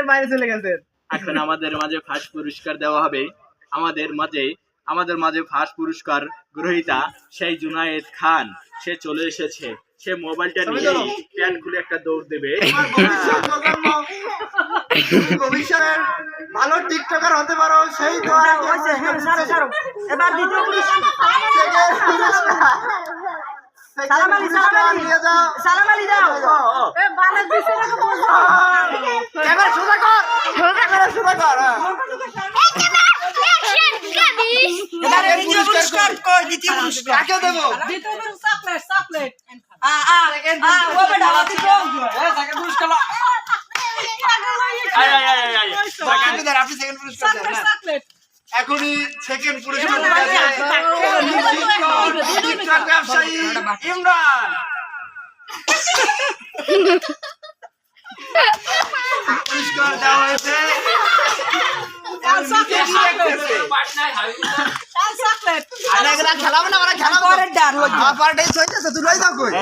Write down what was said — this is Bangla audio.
আপনি বাইরে চলে গেছেন। এখন আমাদের মাঝে ফার্স্ট পুরস্কার দেওয়া হবে। আমাদের মাঝে আমাদের মাঝে ফার্স্ট পুরস্কার গ্রহীতা সেই জুনায়েদ খান। সে চলে এসেছে। সে মোবাইলটা নিয়ে প্যান খুলে একটা দৌড় দেবে। ভবিষ্যতের ভালো টিকটকার হতে পারো সেই। এবার দ্বিতীয় পুরস্কার। Second পুরস্কার। Second সালাম আলী, সালাম আলী। নিয়ে যাও। সালাম আলী দাও আপনি দেন, পুরস্কার দেন, হ্যাঁ। এখনই সেকেন্ড ব্যবসায়ী ইমরান পুরস্কার দেওয়া হয়েছে খেলাবে না, ওরা খেলাবে না। পরের ডান আমার পার্টি হইতেছে, তুই লই যাও কই?